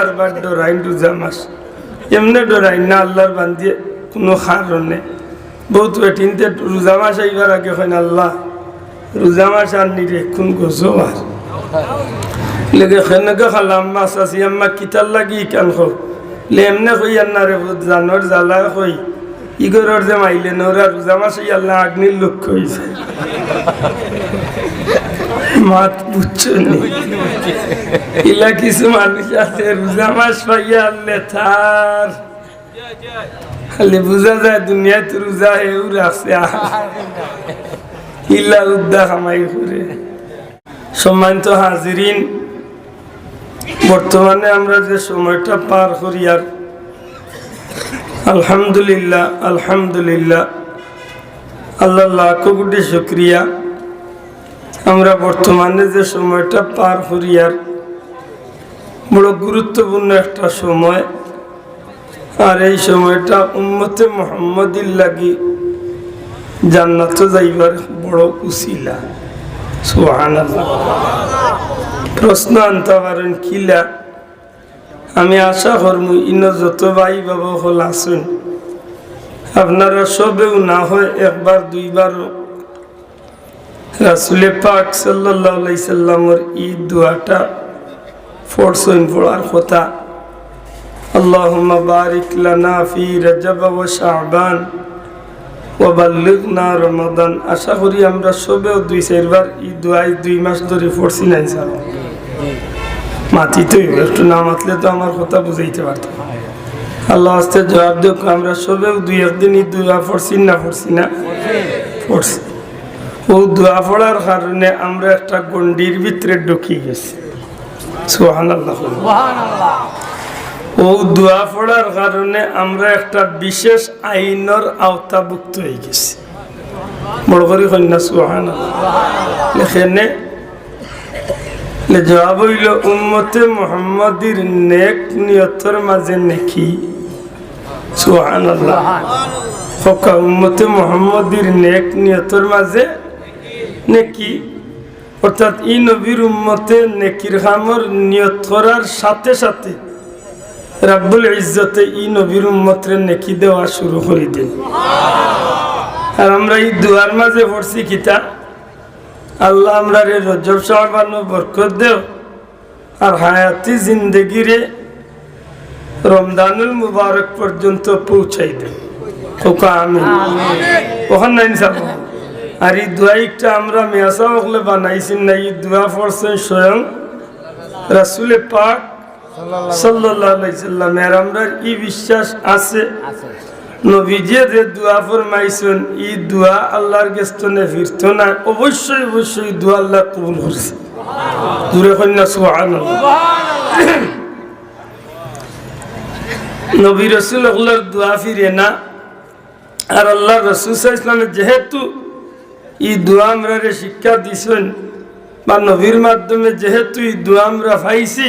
আর বার ডরাইন রোজা মাস এমনি ডরাইন না আল্লাহর বান্ধিয়ে কোনো কারণে বহুত কঠিনতে রোজা মাস আইবার আগে হয় আল্লাহ, রোজা মাস আর নিরে কোন গোসো আর? লেগে সেনেকে খালাম মাছ আছি আম্মা কিতার লাগি কান খো? লে এমনে কই, আন্না রে জানোর জ্বালা কই। ইগরের যে মাইলে নোরা রোজা মাস আল্লাহ আগ্নির লক্ষ্য হয়েছে মাত বুঝছ ইলা কিছু মানুষ আছে, রোজা মাস পাইয়া আনলে খালি বুঝা যায় দুনিয়াতে রোজা হেউ রাখছে ইলা উদ্দা কামাই করে। সম্মানিত হাজিরিন, বর্তমানে আমরা যে সময়টা পার করি আর, আলহামদুলিল্লাহ আলহামদুলিল্লাহ। আল্লাহ লাখ কোটি শুক্রিয়া। আমরা বর্তমানে যে সময়টা পার করিয়ার বড় গুরুত্বপূর্ণ একটা সময়, আর এই সময়টা উম্মতে মোহাম্মদির লাগি জান্নাত যাইবার বড় উসিলা। সুহান প্রশ্ন আনতে পারেন কিলা আমি আশা করমু ইন যত ভাই বাবা হল আসুন। আপনারা সবেও না হয় একবার দুইবার রাসুলে পাক সাল্লাহ সাল্লামর ঈদ দোয়াটা ফোরসইন পড়ার কথা اللهم بارك لنا في رجب وشعبان وبلغنا رمضان আশা করি আমরা সবেও দুই চারবার এই দুয়াই দুই মাস ধরে পড়ছি নাই স্যার মাতিতে একটু না মাতলে তো আমার কথা বুঝাইতে পারতাম আল্লাহ আস্তে জবাব দেব আমরা সবেও দুই একদিন এই দোয়া পড়ছি না পড়ছি না পড়ছি ও দোয়া পড়ার কারণে আমরা একটা গন্ডির ভিতরে ঢুকিয়ে গেছি। সোহান ও দোয়া পড়ার কারণে আমরা একটা বিশেষ আইনের আওতাভুক্ত হয়ে গেছি। বড় কন্যা সোহান এখানে জবাব হইল, উম্মতে মোহাম্মদির নেক নিয়তর মাঝে নেকি। সোহান আল্লাহ উম্মতে মোহাম্মদির নেক নিয়তর মাঝে নেকি? অর্থাৎ ই নবীর উম্মতে নেকির খামর নিয়ত করার সাথে সাথে রাব্বুল ইজ্জতে ই নবীর উম্মতের নেকি দেওয়া শুরু করে দিন আর আমরা এই দুয়ার মাঝে পড়ছি কিতা আল্লাহ আমরা রে রজব সাহবানো বরকত দেও। আর হায়াতি জিন্দগিরে রমদানুল মুবারক পর্যন্ত পৌঁছাই আমি ওখান যাব আর এই দোয়াইটা আমরা মেয়াসা হলে বানাইছি না এই দোয়া পড়ছেন স্বয়ং রাসুলে পাক আমরা বিশ্বাস আছে? নবীজে যে দোয়া ফরমাইছেন ই দোয়া আল্লাহর গেস্তনে ফিরত না অবশ্যই অবশ্যই দোয়া আল্লাহ কবুল করছে। দূরে কন্যা সুহান নবী রসুল আল্লাহর দোয়া ফিরে না আর আল্লাহ রসুল ইসলামের যেহেতু ই দোয়া আমরা শিক্ষা দিছেন বা নবীর মাধ্যমে যেহেতু এই দোয়া আমরা পাইছি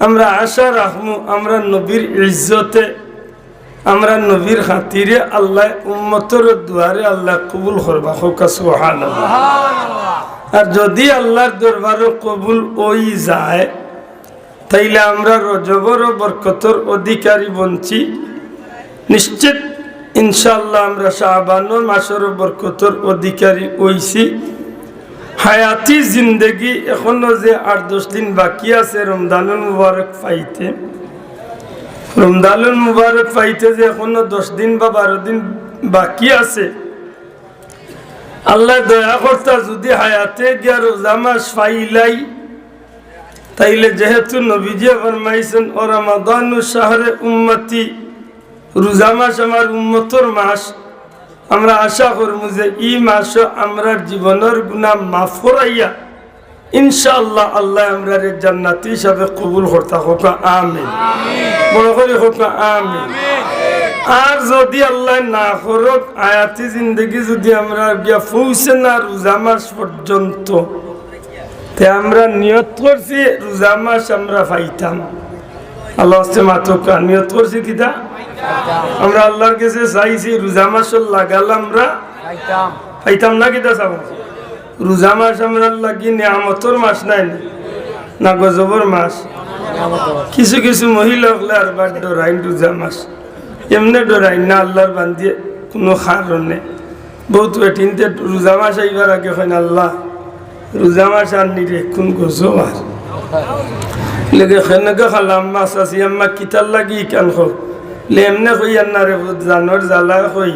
আমরা আশা রাখব আমরা নবীর ইজ্জতে আমরা নবীর খাতিরে আল্লাহ উম্মতর দুয়ারে আল্লাহ কবুল করবা হোকা সুহান আর যদি আল্লাহর দরবারও কবুল ওই যায় তাইলে আমরা রজবর বরকতর অধিকারী বঞ্চি নিশ্চিত ইনশাল্লাহ আমরা শাহবানোর মাসের বরকতর অধিকারী ওইছি হায়াতি জিন্দগি এখনও যে আট দশ দিন বাকি আছে রমদানুল মুবারক পাইতে। রমদানুল মুবারক পাইতে যে এখনও দশ দিন বা বারো দিন বাকি আছে। আল্লাহ দয়া কর্তা যদি হায়াতে গিয়া রোজা মাস পাইলাই, তাইলে যেহেতু নবীজে ফরমাইছেন ও রমাদানু শাহরে উম্মতি রোজা মাস আমার উম্মতর মাস। আমরা আশা করব যে ই মাস আমরা জীবনের গুণা মাফ করাইয়া ইনশাআল্লাহ আল্লাহ আমরা জান্নাতি হিসাবে কবুল করতা হোক আমি বড় করে হোক আমি আর যদি আল্লাহ না করক, আয়াতি জিন্দগি যদি আমরা গিয়া পৌঁছে না রোজা মাস পর্যন্ত, তে আমরা নিয়ত করছি, রোজা মাস আমরা পাইতাম। আল্লাহ হচ্ছে নিয়ত করছি কিতা? আমরা আল্লাহর কাছে চাইছি রোজা মাস লাগাল আমরা পাইতাম। না কিতা চাব? রোজা মাস আমরা লাগি নিয়ামতর মাস নাই না গজবর মাস। কিছু কিছু মহিলা হলে আর বার ডরাইন রোজা মাস। এমনি ডরাইন না আল্লাহর বান্ধিয়ে কোনো কারণে বহুত ওয়েটিনতে রোজা মাস আইবার আগে হয় আল্লাহ রোজা মাস আর নিরে কোন গোসো আর? লেগে খেনকে খালাম মাছ আছি আম্মা কিতার লাগি কেন খো লে এমনে কই আন্না রে জানোর জ্বালা কই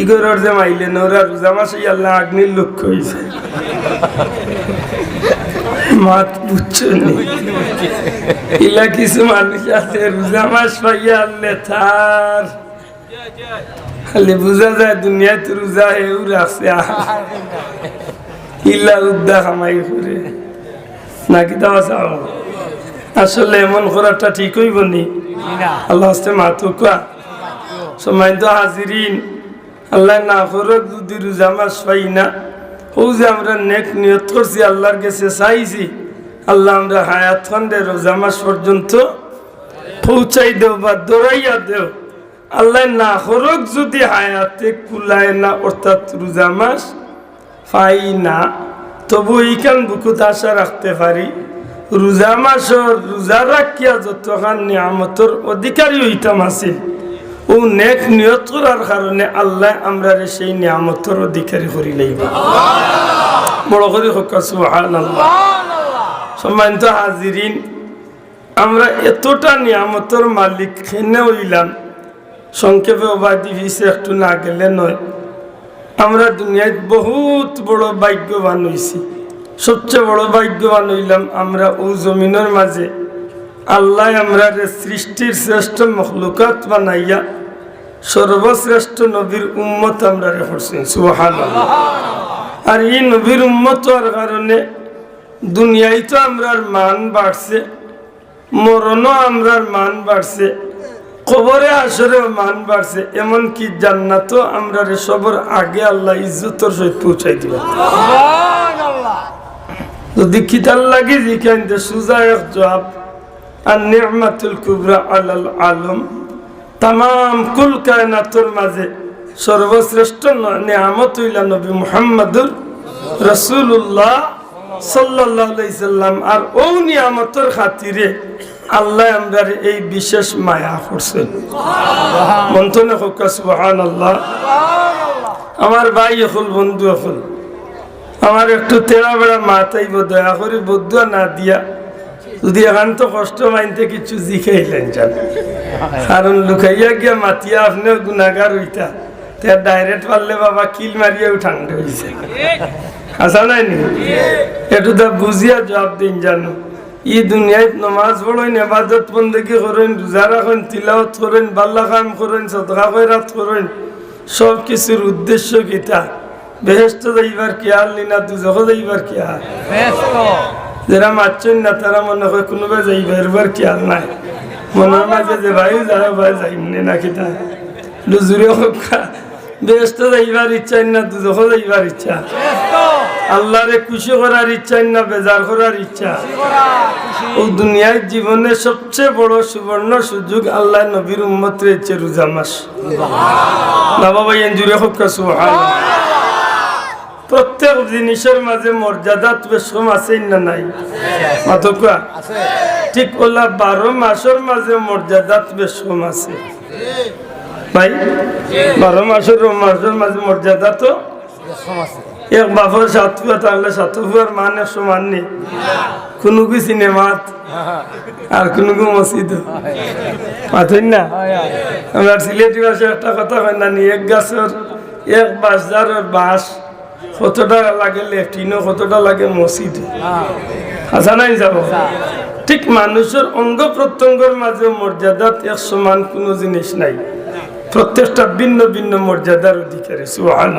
ইগরের যে মাইলে নোরা রোজা মাস আল্লাহ আগ্নির লক্ষ্য হয়েছে মাত বুঝছ ইলা কিছু মানুষ আছে, রোজা মাস পাইয়া আনলে তার। খালি বুঝা যায় দুনিয়াতে রোজা হেউ রাখছে ইলা উদ্দা কামাই করে নাকি দাওয়া চাও? আসলে এমন করাটা ঠিক হইব নি? আল্লাহ হস্তে মাতো কোয়া? সময় তো হাজিরিন। আল্লাহ না করক যদি রোজা মাস পাই না। ও যে আমরা নেক নিয়ত করছি আল্লাহর কাছে চাইছি আল্লাহ আমরা হায়াত খন্ডে রোজা মাস পর্যন্ত পৌঁছাই দেও বা দৌড়াইয়া দেও। আল্লাহ না করক যদি হায়াতে কুলায় না অর্থাৎ রোজা মাস পাই না তবু এইখান বুকুত আশা রাখতে পারি। রোজা মাসর রোজা রাখিয়া যতখান নিয়ামতর অধিকারী হইতাম আছিল ও নেক নিয়ত করার কারণে আল্লাহ আমরা সেই নিয়ামতর অধিকারী করি লইব বড় করে হোক সম্মানিত হাজিরিন আমরা এতটা নিয়ামতর মালিক খেনে হইলাম? সংক্ষেপে অবাদি ভিসে একটু না গেলে নয়। আমরা দুনিয়ায় বহুত বড় ভাগ্যবান হইছি। সবচেয়ে বড় ভাগ্যবান হইলাম আমরা ও জমিনের মাঝে। আল্লাহ আমরা সৃষ্টির শ্রেষ্ঠ মখলুকাত বানাইয়া সর্বশ্রেষ্ঠ নবীর উম্মত আমরা রে করছেন সুহান আর এই নবীর উম্মত হওয়ার কারণে দুনিয়ায় তো আমরার মান বাড়ছে, মরণও আমরার মান বাড়ছে, কবরে আসরেও মান বাড়ছে, এমনকি জান্নাতও আমরা সবর আগে আল্লাহ ইজ্জতর সহিত পৌঁছাই দিবেন যদি খিতাল লাগে জিখাইতে সুজা এক জবাব আর নিয়মাতুল কুবরা আলাল আলম তাম কুল কায়নাতর মাঝে সর্বশ্রেষ্ঠ নিয়ামত হইলা নবী মুহাম্মদুর রসুল্লাহ সাল্লাহ সাল্লাম। আর ও নিয়ামতর খাতিরে আল্লাহ আমরা এই বিশেষ মায়া করছেন। মন্থনে হোক সুহান আল্লাহ আমার ভাই হল বন্ধু হল। আমার একটু তেরা বেড়া মাথাইব দয়া করে বদুয়া না দিয়া। যদি একান্ত কষ্ট মাইনতে কিছু জিখাইলেন যান কারণ লুকাইয়া গিয়া মাতিয়া আপনার গুণাগার হইতা। তার ডাইরেক্ট পারলে বাবা কিল মারিয়া ঠান্ডা হয়েছে আসা নাই নি? একটু তা বুঝিয়া জবাব দিন জানো। ই দুনিয়ায় নমাজ পড়েন, এবাদত বন্দী করেন, রোজা রাখেন তিলাওত করেন বাল্লা কাম করেন, সদকা করাত করেন সব কিছুর উদ্দেশ্য কিতা? বেহেস্ত যাইবার খেয়াল নি না দুজক যাইবার খেয়াল যারা মারছেন না তারা মনে হয় কোনোবা যাইবার খেয়াল নাই। মনের মাঝে যে ভাই যারা ভাই যাইমনে না কিতা দুজুরে হোক বেহেস্ত যাইবার ইচ্ছা না দুজক যাইবার ইচ্ছা। আল্লাহরে খুশি করার ইচ্ছা না বেজার করার ইচ্ছা। ও দুনিয়ার জীবনে সবচেয়ে বড় সুবর্ণ সুযোগ আল্লাহ নবীর উম্মত রয়েছে রোজা মাস। বাবা ভাই জুড়ে হোক সুহান প্রত্যেক জিনিসের মাঝে মর্যাদা বেশম আছে না নাই? মাথকা ঠিক ওলা বারো মাসের মাঝে মর্যাদা বেশম আছে। ভাই বারো মাসের মাসের মাঝে মর্যাদা তো? এক বাপর সাতুয়া থাকলে সাতুয়ার মান একশো মান নেই। কোনো কি সিনেমাত আর কোনো কি মসজিদ মাথুন না? আমরা সিলেটি ভাষায় একটা কথা হয় না এক গাছের এক বাসদারের বাঁশ কতটা লাগে লেফটিনও কতটা লাগে মসজিদ? আসা নাই যাব। ঠিক মানুষের অঙ্গ প্রত্যঙ্গের মাঝে মর্যাদাত এক সমান কোনো জিনিস নাই। প্রত্যেকটা ভিন্ন ভিন্ন মর্যাদার অধিকারী সুহান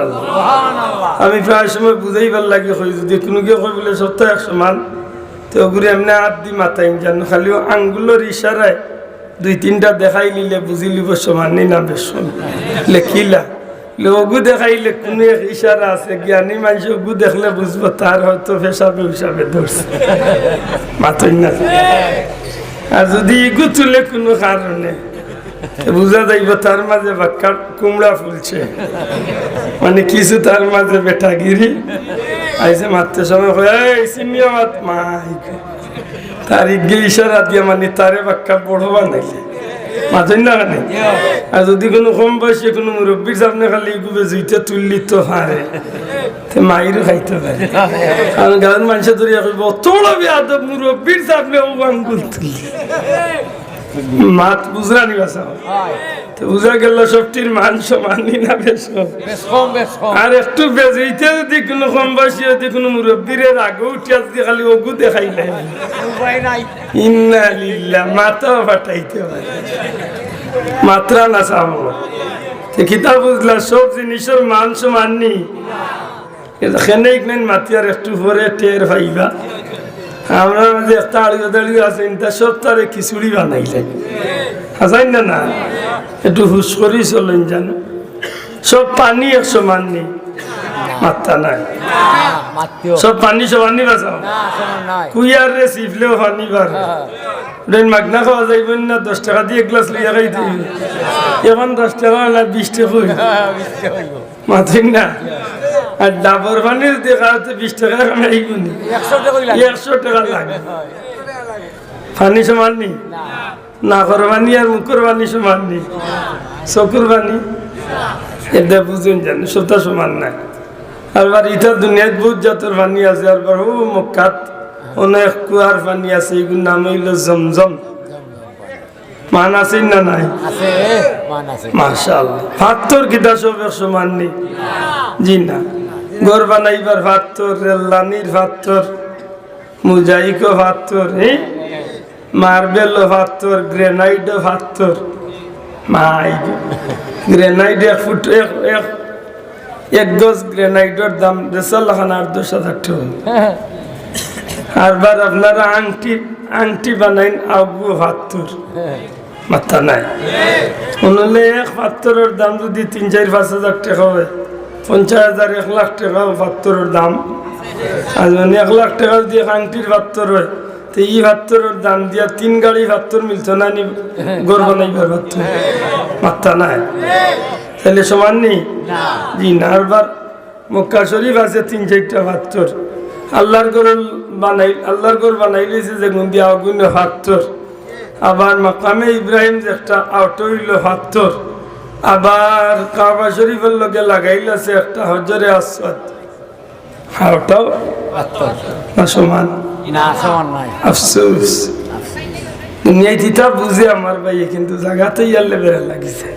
আমি প্রায় সময় বুঝাইবার লাগে হই যদি কোনো কেউ কই বলে সপ্তাহ এক সমান তো ওগুলো এমনি হাত দি মাথায় জানো। খালি আঙ্গুলের ইশারায় দুই তিনটা দেখাই নিলে বুঝি লিব সমান নেই না বেশ লেখিলা ওগু দেখাইলে কোনো ইশারা আছে, জ্ঞানী মানুষ ওগু দেখলে বুঝব তার হয়তো পেশাবে হিসাবে ধরছে। মাথই না। আর যদি ইগু তুলে কোনো কারণে বুঝা যাইব তার মাঝে বাক্কা কুমড়া ফুলছে। মানে কিছু তার মাঝে বেটাগিরি। আইসে মারতে সময় হয় সিনিয়া মাত মা তার ইগে ইশারা দিয়ে মানে তারে বাক্কা বড় বানাইলে মাথুন না কানে আর যদি কোনো কম বয়সে কোনো মুরব্বীর সামনে খালি গুবে জুইটা তুললি তো হারে। তে মাইরও খাইতে পারে। কারণ গ্রামের মানুষের ধরিয়া কইব ও আঙ্গুল মাত বুঝরা নিবা চাও তো বুঝা গেল সবটির মান সমানই না বেশ কম। বেশ কম আর একটু বেজইতে যদি কোনো কম বয়সী যদি কোনো মুরব্বীর আগে উঠিয়া যদি খালি ওগু দেখাইলে নাই। ইন্না লিল্লাহ মাথা ফাটাইতে পারে মাত্রা না চাবো তো বুঝলা সব জিনিসের মান সমান নি। মাতিয়ার একটু পরে টের পাইবা। আমরা মাঝে একটা আড়িয়ে দাঁড়িয়ে আছে তা সব তারে খিচুড়ি বানাইলে। হাসাইন না না? একটু হুশ করি চলেন জানো সব পানি এক সমান নি মাত্রা নাই। সব পানি সমান নি বাঁচাও নাই। কুইয়ার রে সিফলেও পানি বার। ওটাই মাগনা খাওয়া যাইব না দশ টাকা দিয়ে এক গ্লাস লইয়া খাই দিবি এখন দশ টাকা না বিশ টাকা হইব। মাথিন না? আর ডাবর পানি যদি খাওয়াতে বিশ টাকা নি একশো টাকা লাগে। একশো টাকা লাগে। পানি সমান নি। না পানি আর মুখের পানি সমান নি চকুর পানি? এটা বুঝুন জানি সবটা সমান নাই। আর বার ইটা দুনিয়াত বহুত জাতের পানি আছে আর বার ও মক্কাত অনেক কুয়ার পানি আছে এগুলোর নাম হইল জমজম। মান আছে না নাই? মার্শাল ফাত্তর কিতা সব সমান নেই। জি না। ঘর বানাইবার ফাত্তর রেল্লানির ফাত্তর মুজাইকো ফাত্তর হ্যাঁ মার্বেল ফাত্তর গ্রেনাইড ফাত্তর মাই গ্রেনাইড এক ফুট, এক এক এক গজ গ্রেনাইডের দাম দেড়শো আর দশ হাজার টাকা। আর বার আপনারা আংটি আংটি বানাইন আগুও ফাত্তর মাথা নাই। এক পাত্তরের দাম যদি তিন, চার, পাঁচ হাজার টাকা হয় পঞ্চাশ হাজার এক লাখ টাকা পাত্তরের দাম। আর মানে এক লাখ টাকা এক আংটির পাত্তর হয় তো এই পাত্তরের দাম দিয়া তিন গাড়ি পাত্তর মিলতো না নি? গড় বানাইবার পাত্তর মাথা নাই। তাহলে সমান নেই জি না আরবার মক্কা শরীফ আছে তিন চারটা পাত্তর আল্লাহর গড় বানাই আল্লাহর গড় বানাইলেছে যে গুন্দি আগুন পাত্তর আবার মাকামে ইব্রাহিম যে একটা আউট হইল পাত্তর আবার কাবা শরীফের লগে লাগাইলেছে একটা হজরে আসদ। ওটাও না সমান আফসোস। বুঝে আমার কিন্তু বেড়ে লাগিছে।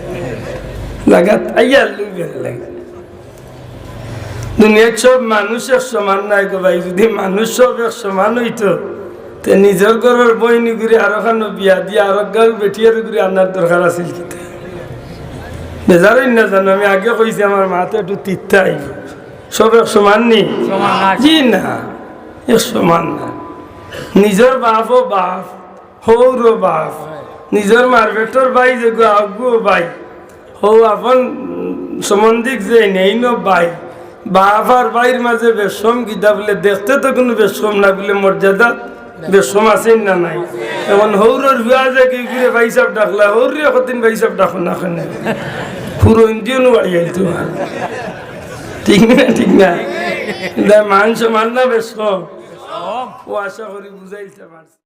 বেড়ে লাগিছে। দুনিয়ার সব সমান নাই গো ভাই। যদি মানুষ সব এক সমান হইতো তে নিজের ঘরের বইনি ঘুরে আরও খানো বিয়া দিয়ে আরও গাল বেটিয়ার ঘুরে আনার দরকার আছিল বেজারই না জানো আমি আগে কইছি আমার মাতে একটু তিত্তা আইব সব এক সমান নি। জি না এক সমান না। নিজের বাপও বাপ হৌরও বাপ। নিজের মারবেটর ভাই যে আগুও ভাই হৌ আপন সম্বন্ধিক যে নেই ন ভাই বাপ আর ভাইয়ের মাঝে বেশম গীতা বলে দেখতে তো কোনো বেশম না বলে মর্যাদা বেশম আছে না নাই। এখন হৌরর বিয়া যে কি করে ভাই সাহেব ডাকলা হৌর কতদিন ভাই সাহেব ডাকো না পুরো ইন্ডিয়ান বাড়ি আইতো ঠিক না ঠিক না। মান সমান না বেশ ও আশা করি বুঝাইতে পারছি